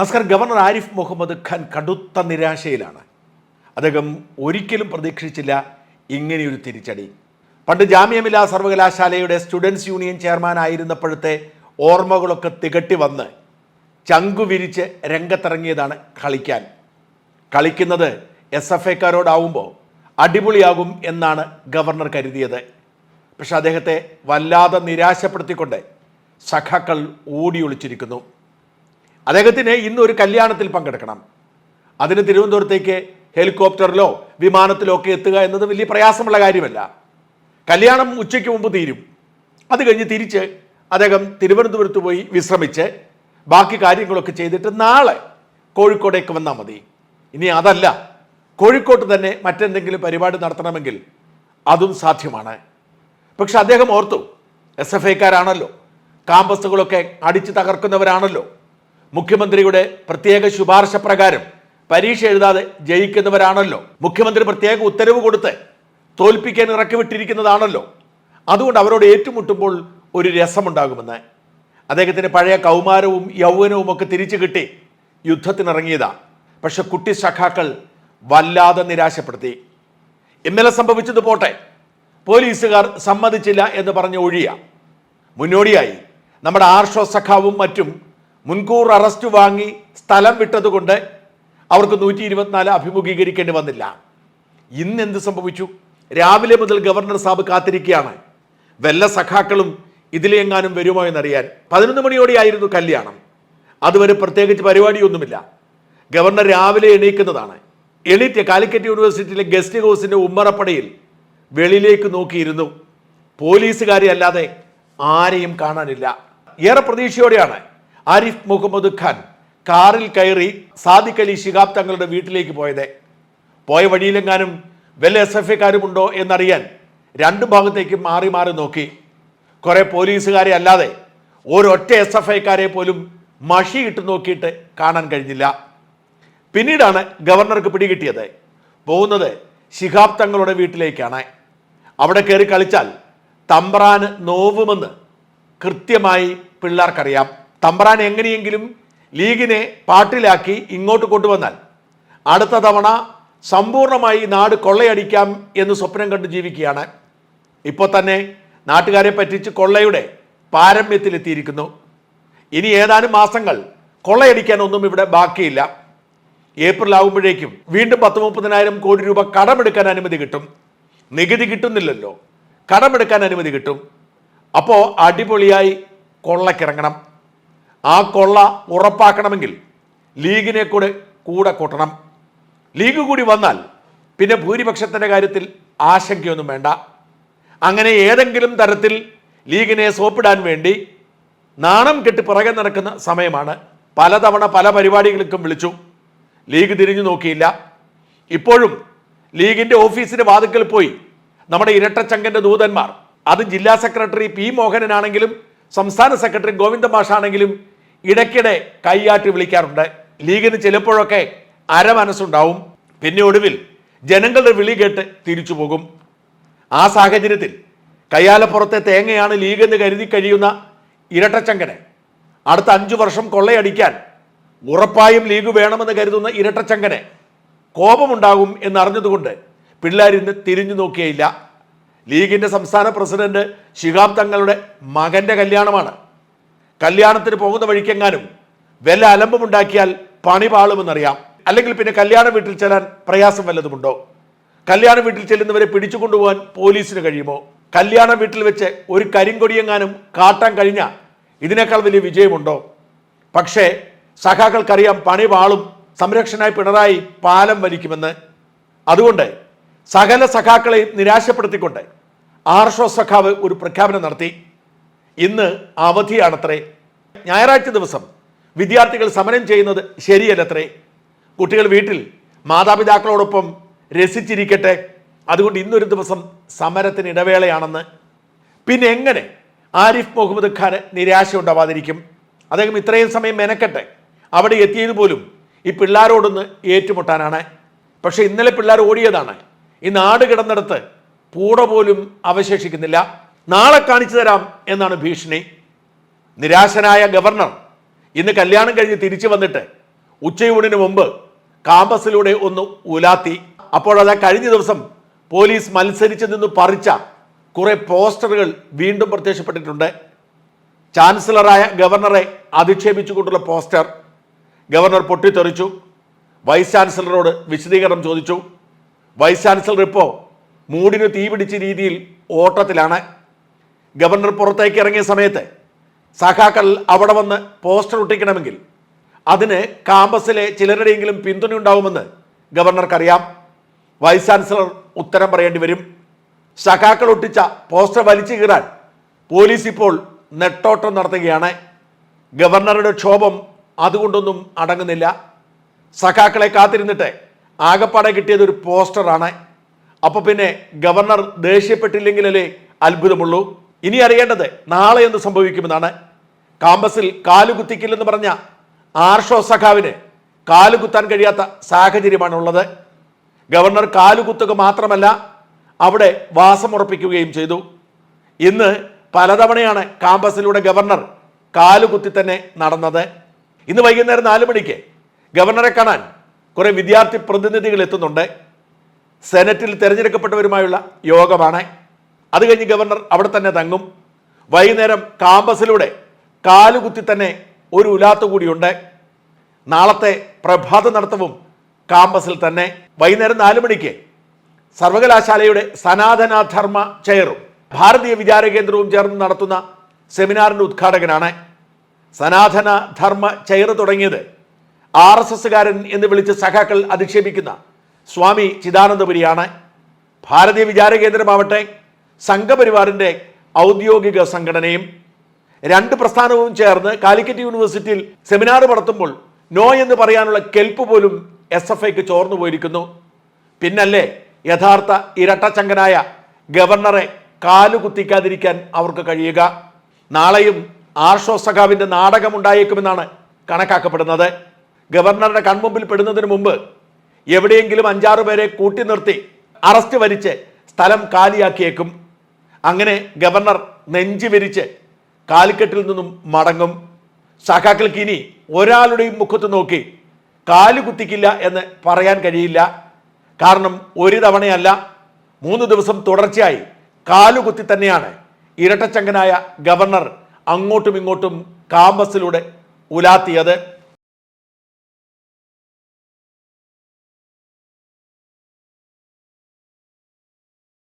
നമസ്കാരം. ഗവർണർ ആരിഫ് മുഹമ്മദ് ഖാൻ കടുത്ത നിരാശയിലാണ്. അദ്ദേഹം ഒരിക്കലും പ്രതീക്ഷിച്ചില്ല ഇങ്ങനെയൊരു തിരിച്ചടി. പണ്ട് ജാമ്യമില്ലാ സർവകലാശാലയുടെ സ്റ്റുഡൻസ് യൂണിയൻ ചെയർമാൻ ആയിരുന്നപ്പോഴത്തെ ഓർമ്മകളൊക്കെ തികട്ടി വന്ന് ചങ്കു വിരിച്ച് രംഗത്തിറങ്ങിയതാണ് കളിക്കാൻ. കളിക്കുന്നത് എസ് എഫ് എക്കാരോടാവുമ്പോൾ അടിപൊളിയാകും എന്നാണ് ഗവർണർ കരുതിയത്. പക്ഷെ അദ്ദേഹത്തെ വല്ലാതെ നിരാശപ്പെടുത്തിക്കൊണ്ട് സഖാക്കൾ ഓടി ഒളിച്ചിരിക്കുന്നു. അദ്ദേഹത്തിന് ഇന്ന് ഒരു കല്യാണത്തിൽ പങ്കെടുക്കണം. അതിന് തിരുവനന്തപുരത്തേക്ക് ഹെലികോപ്റ്ററിലോ വിമാനത്തിലോ ഒക്കെ എത്തുക എന്നത് വലിയ പ്രയാസമുള്ള കാര്യമല്ല. കല്യാണം ഉച്ചയ്ക്ക് മുമ്പ് തീരും. അത് കഴിഞ്ഞ് തിരിച്ച് അദ്ദേഹം തിരുവനന്തപുരത്ത് പോയി വിശ്രമിച്ച് ബാക്കി കാര്യങ്ങളൊക്കെ ചെയ്തിട്ട് നാളെ കോഴിക്കോടേക്ക് വന്നാൽ മതി. ഇനി അതല്ല. കോഴിക്കോട്ട് തന്നെ മറ്റെന്തെങ്കിലും പരിപാടി നടത്തണമെങ്കിൽ അതും സാധ്യമാണ്. പക്ഷെ അദ്ദേഹം ഓർത്തു എസ് എഫ് ഐക്കാരാണല്ലോ. കാമ്പസുകളൊക്കെ അടിച്ചു തകർക്കുന്നവരാണല്ലോ. മുഖ്യമന്ത്രിയുടെ പ്രത്യേക ശുപാർശ പ്രകാരം പരീക്ഷ എഴുതാതെ ജയിക്കുന്നവരാണല്ലോ. മുഖ്യമന്ത്രി പ്രത്യേക ഉത്തരവ് കൊടുത്ത് തോൽപ്പിക്കാൻ ഇറക്കിവിട്ടിരിക്കുന്നതാണല്ലോ. അതുകൊണ്ട് അവരോട് ഏറ്റുമുട്ടുമ്പോൾ ഒരു രസമുണ്ടാകുമെന്ന്. അദ്ദേഹത്തിന് പഴയ കൗമാരവും യൗവനവും ഒക്കെ തിരിച്ചു കിട്ടി യുദ്ധത്തിനിറങ്ങിയതാ. പക്ഷെ കുട്ടി സഖാക്കൾ വല്ലാതെ നിരാശപ്പെടുത്തി. ഇന്നലെ സംഭവിച്ചത് പോട്ടെ. പോലീസുകാർ സമ്മതിച്ചില്ല എന്ന് പറഞ്ഞ് ഒഴിയ. മുന്നോടിയായി. നമ്മുടെ ആർഷോ സഖാവും മറ്റും മുൻകൂർ അറസ്റ്റ് വാങ്ങി സ്ഥലം വിട്ടതുകൊണ്ട് അവർക്ക് നൂറ്റി ഇരുപത്തിനാല് അഭിമുഖീകരിക്കേണ്ടി വന്നില്ല. ഇന്ന് എന്ത് സംഭവിച്ചു? രാവിലെ മുതൽ ഗവർണർ സാബ് കാത്തിരിക്കുകയാണ്. വല്ല സഖാക്കളും ഇതിലെങ്ങാനും വരുമോ എന്നറിയാൻ പതിനൊന്ന് മണിയോടെയായിരുന്നു കല്യാണം. അതുവരെ പ്രത്യേകിച്ച് പരിപാടിയൊന്നുമില്ല. ഗവർണർ രാവിലെ എണീക്കുന്നതാണ്. എണീറ്റ് കാലിക്കറ്റ് യൂണിവേഴ്സിറ്റിയിലെ ഗസ്റ്റ് ഹൗസിന്റെ ഉമ്മറപ്പടയിൽ വെളിയിലേക്ക് നോക്കിയിരുന്നു. പോലീസുകാരെ അല്ലാതെ ആരെയും കാണാനില്ല. ഏറെ പ്രതീക്ഷയോടെയാണ് ആരിഫ് മുഹമ്മദ് ഖാൻ കാറിൽ കയറി സാദിഖ് അലി ശിഹാബ് തങ്ങളുടെ വീട്ടിലേക്ക് പോയത്. പോയ വഴിയിലെങ്ങാനും വല്ല എസ് എഫ് ഐക്കാരുമുണ്ടോ എന്നറിയാൻ രണ്ടു ഭാഗത്തേക്ക് മാറി മാറി നോക്കി. കുറെ പോലീസുകാരെ അല്ലാതെ ഒരൊറ്റ എസ് എഫ് ഐക്കാരെ പോലും മഷിയിട്ട് നോക്കിയിട്ട് കാണാൻ കഴിഞ്ഞില്ല. പിന്നീടാണ് ഗവർണർക്ക് പിടികിട്ടിയത്. പോകുന്നത് ശിഹാബ് തങ്ങളുടെ വീട്ടിലേക്കാണ്. അവിടെ കയറി കളിച്ചാൽ തമ്പ്രാന് നോവുമെന്ന് കൃത്യമായി പിള്ളേർക്കറിയാം. തമ്പ്രാൻ എങ്ങനെയെങ്കിലും ലീഗിനെ പാട്ടിലാക്കി ഇങ്ങോട്ട് കൊണ്ടുവന്നാൽ അടുത്ത തവണ സമ്പൂർണമായി നാട് കൊള്ളയടിക്കാം എന്ന് സ്വപ്നം കണ്ട് ജീവിക്കുകയാണ്. ഇപ്പോൾ തന്നെ നാട്ടുകാരെ പറ്റിച്ച് കൊള്ളയുടെ പാരമ്യത്തിലെത്തിയിരിക്കുന്നു. ഇനി ഏതാനും മാസങ്ങൾ കൊള്ളയടിക്കാനൊന്നും ഇവിടെ ബാക്കിയില്ല. ഏപ്രിൽ ആകുമ്പോഴേക്കും വീണ്ടും പത്ത് മുപ്പതിനായിരം കോടി രൂപ കടമെടുക്കാൻ അനുമതി കിട്ടും. നികുതി കിട്ടുന്നില്ലല്ലോ. കടമെടുക്കാൻ അനുമതി കിട്ടും. അപ്പോൾ അടിപൊളിയായി കൊള്ളക്കിറങ്ങണം. ആ കൊള്ള ഉറപ്പാക്കണമെങ്കിൽ ലീഗിനെ കൂടെ കൂടെ കൂട്ടണം. ലീഗ് കൂടി വന്നാൽ പിന്നെ ഭൂരിപക്ഷത്തിന്റെ കാര്യത്തിൽ ആശങ്കയൊന്നും വേണ്ട. അങ്ങനെ ഏതെങ്കിലും തരത്തിൽ ലീഗിനെ സോപ്പിടാൻ വേണ്ടി നാണം കെട്ടി പിറകെ നടക്കുന്ന സമയമാണ് പലതവണ പല പരിപാടികൾക്കും വിളിച്ചു. ലീഗ് തിരിഞ്ഞു നോക്കിയില്ല. ഇപ്പോഴും ലീഗിന്റെ ഓഫീസിന്റെ വാതുക്കൽ പോയി നമ്മുടെ ഇരട്ടച്ചങ്കന്റെ ദൂതന്മാർ അത് ജില്ലാ സെക്രട്ടറി പി മോഹനനാണെങ്കിലും സംസ്ഥാന സെക്രട്ടറി ഗോവിന്ദ മാഷാണെങ്കിലും ഇടയ്ക്കിടെ കൈയാട്ടി വിളിക്കാറുണ്ട്. ലീഗിന് ചിലപ്പോഴൊക്കെ അരമനസ്സുണ്ടാവും. പിന്നെ ഒടുവിൽ ജനങ്ങളുടെ വിളി കേട്ട് തിരിച്ചു പോകും. ആ സാഹചര്യത്തിൽ കയ്യാലപ്പുറത്തെ തേങ്ങയാണ് ലീഗ് എന്ന് കരുതി കഴിയുന്ന ഇരട്ടച്ചങ്കനെ അടുത്ത അഞ്ചു വർഷം കൊള്ളയടിക്കാൻ ഉറപ്പായും ലീഗ് വേണമെന്ന് കരുതുന്ന ഇരട്ടച്ചങ്കനെ കോപമുണ്ടാകും എന്നറിഞ്ഞതുകൊണ്ട് പിള്ളേരിന്ന് തിരിഞ്ഞു നോക്കിയില്ല ലീഗിന്റെ സംസ്ഥാന പ്രസിഡന്റ് ശിഹാബ് തങ്ങളുടെ മകന്റെ കല്യാണമാണ്. കല്യാണത്തിന് പോകുന്ന വഴിക്കെങ്ങാനും വല്ല അലമ്പുണ്ടാക്കിയാൽ പണി പാളുമെന്നറിയാം. അല്ലെങ്കിൽ പിന്നെ കല്യാണ വീട്ടിൽ ചെല്ലാൻ പ്രയാസം വല്ലതുമുണ്ടോ? കല്യാണ വീട്ടിൽ ചെല്ലുന്നവരെ പിടിച്ചു കൊണ്ടുപോകാൻ പോലീസിന് കഴിയുമോ? കല്യാണ വീട്ടിൽ വെച്ച് ഒരു കരിങ്കൊടിയെങ്ങാനും കാട്ടാൻ കഴിഞ്ഞ ഇതിനേക്കാൾ വലിയ വിജയമുണ്ടോ? പക്ഷേ സഖാക്കൾക്കറിയാം പണി പാളും സംരക്ഷനായി പിണറായി പാലം വലിക്കുമെന്ന്. അതുകൊണ്ട് സകല സഖാക്കളെ നിരാശപ്പെടുത്തിക്കൊണ്ട് ആർഷോ സഖാവ് ഒരു പ്രഖ്യാപനം നടത്തി. ഇന്ന് അവധിയാണത്രേ. ഞായറാഴ്ച ദിവസം വിദ്യാർത്ഥികൾ സമരം ചെയ്യുന്നത് ശരിയല്ലത്രേ. കുട്ടികൾ വീട്ടിൽ മാതാപിതാക്കളോടൊപ്പം രസിച്ചിരിക്കട്ടെ. അതുകൊണ്ട് ഇന്നൊരു ദിവസം സമരത്തിന് ഇടവേളയാണെന്ന്. പിന്നെ എങ്ങനെ ആരിഫ് മുഹമ്മദ് ഖാന് നിരാശ ഉണ്ടാവാതിരിക്കും? അദ്ദേഹം ഇത്രയും സമയം മെനക്കട്ടെ. അവിടെ എത്തിയത് പോലും ഈ പിള്ളേരോടൊന്ന് ഏറ്റുമുട്ടാനാണ്. പക്ഷേ ഇന്നലെ പിള്ളേർ ഓടിയതാണ്. ഈ നാട് കിടന്നിടത്ത് പൂട പോലും അവശേഷിക്കുന്നില്ല. നാളെ കാണിച്ചു തരാം എന്നാണ് ഭീഷണി. നിരാശനായ ഗവർണർ ഇന്ന് കല്യാണം കഴിഞ്ഞ് തിരിച്ചു വന്നിട്ട് ഉച്ചയൂണിന് മുമ്പ് കാമ്പസിലൂടെ ഒന്ന് ഉലാത്തി. അപ്പോഴത് കഴിഞ്ഞ ദിവസം പോലീസ് മത്സരിച്ച് നിന്ന് പറിച്ച കുറേ പോസ്റ്ററുകൾ വീണ്ടും പ്രത്യക്ഷപ്പെട്ടിട്ടുണ്ട്. ചാൻസലറായ ഗവർണറെ അധിക്ഷേപിച്ചുകൊണ്ടുള്ള പോസ്റ്റർ ഗവർണർ പൊട്ടിത്തെറിച്ചു. വൈസ് ചാൻസലറോട് വിശദീകരണം ചോദിച്ചു. വൈസ് ചാൻസലർ ഇപ്പോൾ മൂടിന് തീപിടിച്ച രീതിയിൽ ഓട്ടത്തിലാണ്. ഗവർണർ പുറത്തേക്ക് ഇറങ്ങിയ സമയത്ത് സഖാക്കൾ അവിടെ വന്ന് പോസ്റ്റർ ഒട്ടിക്കണമെങ്കിൽ അതിന് കാമ്പസിലെ ചിലരുടെയെങ്കിലും പിന്തുണ ഉണ്ടാവുമെന്ന് ഗവർണർക്കറിയാം. വൈസ് ചാൻസലർ ഉത്തരം പറയേണ്ടി വരും. സഖാക്കൾ ഒട്ടിച്ച പോസ്റ്റർ വലിച്ചു കീറാൻ പോലീസ് ഇപ്പോൾ നെട്ടോട്ടം നടത്തുകയാണ്. ഗവർണറുടെ ക്ഷോഭം അതുകൊണ്ടൊന്നും അടങ്ങുന്നില്ല. സഖാക്കളെ കാത്തിരുന്നിട്ട് ആകപ്പാടെ കിട്ടിയത് ഒരു പോസ്റ്ററാണ്. അപ്പോൾ പിന്നെ ഗവർണർ ദേഷ്യപ്പെട്ടില്ലെങ്കിലല്ലേ അത്ഭുതമുള്ളൂ. ഇനി അറിയേണ്ടത് നാളെ എന്ത് സംഭവിക്കുമെന്നാണ്. കാമ്പസിൽ കാലുകുത്തിക്കില്ലെന്ന് പറഞ്ഞ ആർഷോ സഖാവിന് കാലുകുത്താൻ കഴിയാത്ത സാഹചര്യമാണുള്ളത്. ഗവർണർ കാലുകുത്തുക മാത്രമല്ല അവിടെ വാസമുറപ്പിക്കുകയും ചെയ്തു. ഇന്ന് പലതവണയാണ് കാമ്പസിലൂടെ ഗവർണർ കാലുകുത്തി തന്നെ നടന്നത്. ഇന്ന് വൈകുന്നേരം നാല് മണിക്ക് ഗവർണറെ കാണാൻ കുറേ വിദ്യാർത്ഥി പ്രതിനിധികൾ എത്തുന്നുണ്ട്. സെനറ്റിൽ തിരഞ്ഞെടുക്കപ്പെട്ടവരുമായുള്ള യോഗമാണ്. അത് കഴിഞ്ഞ് ഗവർണർ അവിടെ തന്നെ തങ്ങും. വൈകുന്നേരം കാമ്പസിലൂടെ കാലുകുത്തി തന്നെ ഒരു ഉലാത്ത് കൂടിയുണ്ട്. നാളത്തെ പ്രഭാത നടത്തവും കാമ്പസിൽ തന്നെ. വൈകുന്നേരം നാല് മണിക്ക് സർവകലാശാലയുടെ സനാതന ധർമ്മ ചെയറും ഭാരതീയ വിചാര കേന്ദ്രവും ചേർന്ന് നടത്തുന്ന സെമിനാറിന്റെ ഉദ്ഘാടകനാണ്. സനാതന ധർമ്മ ചെയർ തുടങ്ങിയത് ആർ എസ് എസ്സുകാരൻ എന്ന് വിളിച്ച് സഖാക്കൾ അധിക്ഷേപിക്കുന്ന സ്വാമി ചിദാനന്ദപുരിയാണ്. ഭാരതീയ വിചാര കേന്ദ്രമാവട്ടെ സംഘപരിവാറിന്റെ ഔദ്യോഗിക സംഘടനയും രണ്ട് പ്രസ്ഥാനവും ചേർന്ന് കാലിക്കറ്റ് യൂണിവേഴ്സിറ്റിയിൽ സെമിനാർ നടത്തുമ്പോൾ നോ എന്ന് പറയാനുള്ള കെൽപ്പ് പോലും എസ് എഫ് ഐക്ക് ചോർന്നു പോയിരിക്കുന്നു. പിന്നല്ലേ യഥാർത്ഥ ഇരട്ടച്ചങ്കനായ ഗവർണറെ കാലുകുത്തിക്കാതിരിക്കാൻ അവർക്ക് കഴിയുക. നാളെയും ആർഷോ സഖാവിന്റെ നാടകമുണ്ടായേക്കുമെന്നാണ് കണക്കാക്കപ്പെടുന്നത്. ഗവർണറുടെ കൺമുമ്പിൽ പെടുന്നതിന് മുമ്പ് എവിടെയെങ്കിലും അഞ്ചാറ് പേരെ കൂട്ടി നിർത്തി അറസ്റ്റ് വരിച്ച് സ്ഥലം കാലിയാക്കിയേക്കും. അങ്ങനെ ഗവർണർ നെഞ്ചു വിരിച്ച് കാലിക്കെട്ടിൽ നിന്നും മടങ്ങും. സഖാക്കൾക്ക് ഇനി ഒരാളുടെയും മുഖത്ത് നോക്കി കാൽ കുത്തിക്കില്ല എന്ന് പറയാൻ കഴിയില്ല. കാരണം ഒരു തവണയല്ല മൂന്ന് ദിവസം തുടർച്ചയായി കാലുകുത്തി തന്നെയാണ് ഇരട്ടച്ചങ്കനായ ഗവർണർ അങ്ങോട്ടും ഇങ്ങോട്ടും കാമ്പസിലൂടെ ഉലാത്തിയത്.